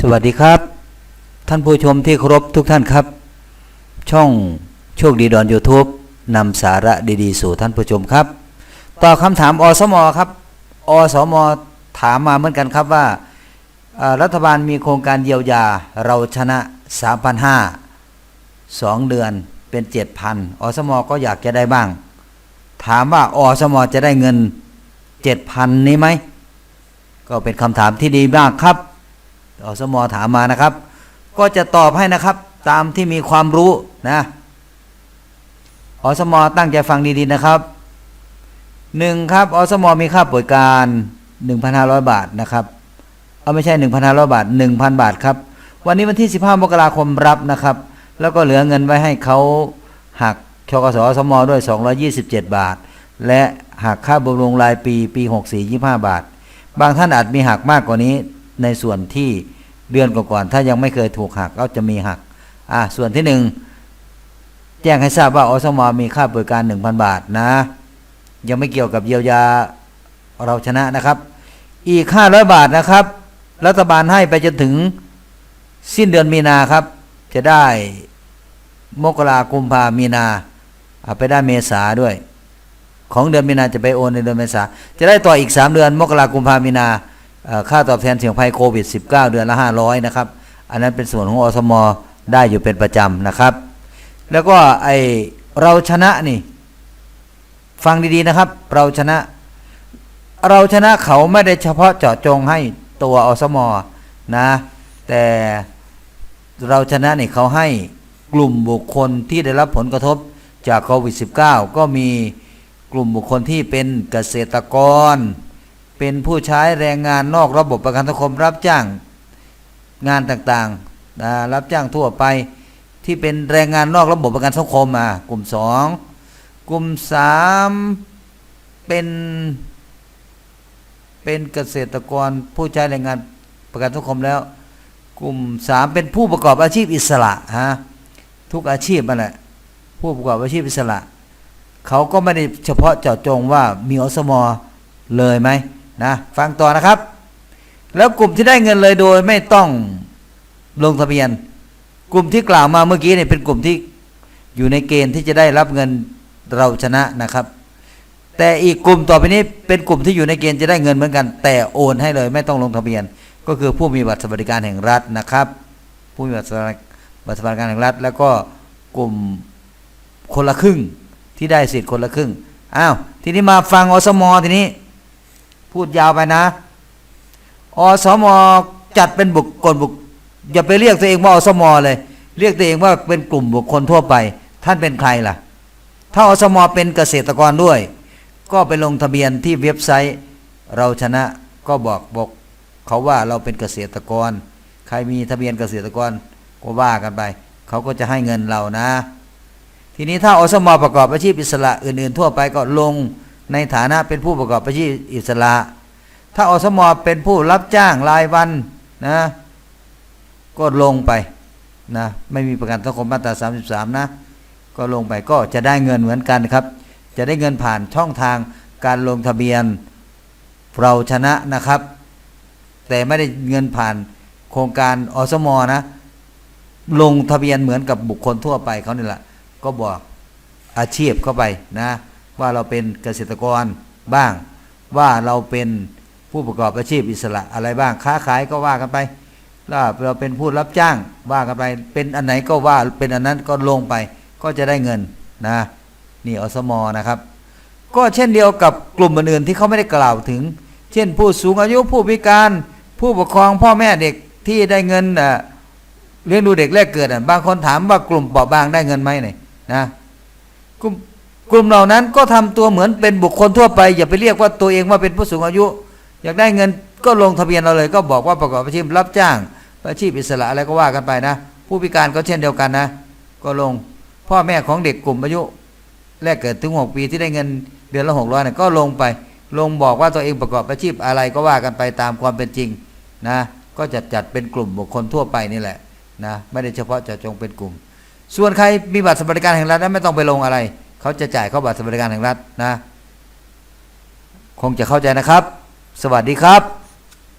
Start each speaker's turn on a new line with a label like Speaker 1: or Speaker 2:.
Speaker 1: สวัสดีครับ ท่านผู้ชมที่เคารพทุกท่านครับ ช่องโชคดีดอนยูทูบนำสาระดีๆ สู่ท่านผู้ชมครับ ต่อคำถามอสมครับอสมถามมาเหมือนกันครับว่ารัฐบาลมีโครงการเยียวยาเราชนะ 3,500สองเดือนเป็น 7,000อสมก็อยากจะได้บ้าง ถามว่าอสมจะได้เงิน 7,000 นี้ไหม ก็เป็นคำถามที่ดีมากครับ อสมถามมานะครับ ก็จะตอบให้นะครับตามที่มีความรู้นะอสมตั้งใจฟังดีๆนะครับหนึ่งครับอสมมีค่าป่วยการ1,500 บาทนะครับเอาไม่ใช่ 1,500 บาท 1,000 บาทครับ วันนี้วันที่ 15 มกราคมรับนะครับ แล้วก็เหลือเงินไว้ให้เขาหักชกสอสมด้วย 227 บาท และหักค่าบำรุงรายปีปี 64 25 บาท บางท่านอาจมีหักมากกว่านี้ในส่วนที่ เดือนก่อนๆถ้ายังไม่เคยถูกหักก็จะมีหัก อ่าส่วนที่หนึ่งแจ้งให้ทราบว่าอสมมีค่าบริการ1,000บาทนะ ยังไม่เกี่ยวกับเยียวยาเราชนะนะครับ อีก500บาทนะครับ รัฐบาลให้ไปจนถึงสิ้นเดือนมีนาครับ จะได้มกรากุมภามีนาเอาไปได้เมษาด้วย ของเดือนมีนาจะไปโอนในเดือนเมษาจะได้ต่ออีก3เดือนมกรากุมภามีนา ค่าตอบแทนเสี่ยงภัยโควิด -19 เดือนละ 500 นะครับ อันนั้นเป็นส่วนของอสมได้อยู่เป็นประจำนะครับ แล้วก็ไอเราชนะนี่ ฟังดีๆนะครับ เราชนะ เราชนะเขาไม่ได้เฉพาะเจาะจงให้ตัวอสมนะ แต่เราชนะนี่เขาให้กลุ่มบุคคลที่ได้รับผลกระทบจากโควิด -19 ก็มีกลุ่มบุคคลที่เป็นเกษตรกร เป็นผู้ใช้แรงงานนอกระบบประกันสังคมรับจ้างงานต่างๆนะรับจ้างทั่วไปที่เป็นแรงงานนอกระบบประกันสังคมอะกลุ่มสองกลุ่มสามเป็นเป็นเกษตรกรผู้ใช้แรงงานประกันสังคมแล้ว กลุ่มสามเป็นผู้ประกอบอาชีพอิสระฮะทุกอาชีพนั่นแหละผู้ประกอบอาชีพอิสระ เขาก็ไม่ได้เฉพาะเจาะจงว่ามีอสมเลยไหม นะฟังต่อนะครับ แล้วกลุ่มที่ได้เงินเลยโดยไม่ต้องลงทะเบียน กลุ่มที่กล่าวมาเมื่อกี้เนี่ยเป็นกลุ่มที่อยู่ในเกณฑ์ที่จะได้รับเงินเราชนะนะครับ แต่อีกกลุ่มต่อไปนี้เป็นกลุ่มที่อยู่ในเกณฑ์จะได้เงินเหมือนกัน แต่โอนให้เลยไม่ต้องลงทะเบียน ก็คือผู้มีบัตรสวัสดิการแห่งรัฐนะครับ ผู้มีบัตรสวัสดิบัตรสวัสดิการแห่งรัฐ แล้วก็กลุ่มคนละครึ่งที่ได้สิทธิ์คนละครึ่งอ้าวทีนี้มาฟังอสมอทีนี้ พูดยาวไปนะอสมจัดเป็นบุคคลบุคอย่าไปเรียกตัวเองว่าอสมเลย เรียกตัวเองว่าเป็นกลุ่มบุคคลทั่วไป ท่านเป็นใครล่ะ ถ้าอสมเป็นเกษตรกรด้วย ก็ไปลงทะเบียนที่เว็บไซต์ เราชนะก็บอกบอกเขาว่าเราเป็นเกษตรกร ใครมีทะเบียนเกษตรกรก็ว่ากันไป เขาก็จะให้เงินเรานะ ทีนี้ถ้าอสมประกอบอาชีพอิสระอื่น ๆ ทั่วไปก็ลง ในฐานะเป็นผู้ประกอบอาชีพอิสระ ถ้าอสมเป็นผู้รับจ้างรายวันนะก็ลงไปนะไม่มีประกันสังคมมาตรา 33 นะ ก็ลงไปก็จะได้เงินเหมือนกันครับ จะได้เงินผ่านช่องทางการลงทะเบียนเราชนะนะครับ แต่ไม่ได้เงินผ่านโครงการอสมนะ ลงทะเบียนเหมือนกับบุคคลทั่วไปเขานี่แหละก็บอกอาชีพเข้าไปนะ ว่าเราเป็นเกษตรกรบ้าง ว่าเราเป็นผู้ประกอบอาชีพอิสระอะไรบ้างค้าขายก็ว่ากันไปแล้วเราเป็นผู้รับจ้างว่ากันไปเป็นอันไหนก็ว่าเป็นอันนั้นก็ลงไปก็จะได้เงินนะนี่อสมนะครับ ก็เช่นเดียวกับกลุ่มอื่นๆที่เขาไม่ได้กล่าวถึง เช่นผู้สูงอายุผู้พิการ ผู้ปกครองพ่อแม่เด็กที่ได้เงินเลี้ยงดูเด็กแรกเกิดบางคนถามว่ากลุ่มเปราะบางได้เงินไหมเนี่ยนะกลุ่ม กลุ่มเหล่านั้นก็ทำตัวเหมือนเป็นบุคคลทั่วไป อย่าไปเรียกว่าตัวเองว่าเป็นผู้สูงอายุ อยากได้เงินก็ลงทะเบียนเราเลย ก็บอกว่าประกอบอาชีพรับจ้างอาชีพอิสระอะไรก็ว่ากันไปนะ ผู้พิการก็เช่นเดียวกันนะ ก็ลงพ่อแม่ของเด็กกลุ่มอายุ แรกเกิดถึงหกปีที่ได้เงินเดือนละหกร้อยเนี่ยก็ลงไป ลงบอกว่าตัวเองประกอบอาชีพอะไรก็ว่ากันไปตามความเป็นจริงนะก็จะจัดเป็นกลุ่มบุคคลทั่วไปนี่แหละนะไม่ได้เฉพาะเจาะจงเป็นกลุ่ม ส่วนใครมีบัตรสวัสดิการแห่งรัฐนั้นไม่ต้องไปลงอะไร เขาจะจ่ายเข้าบัตรสวัสดิการแห่งรัฐนะ คงจะเข้าใจนะครับ สวัสดีครับ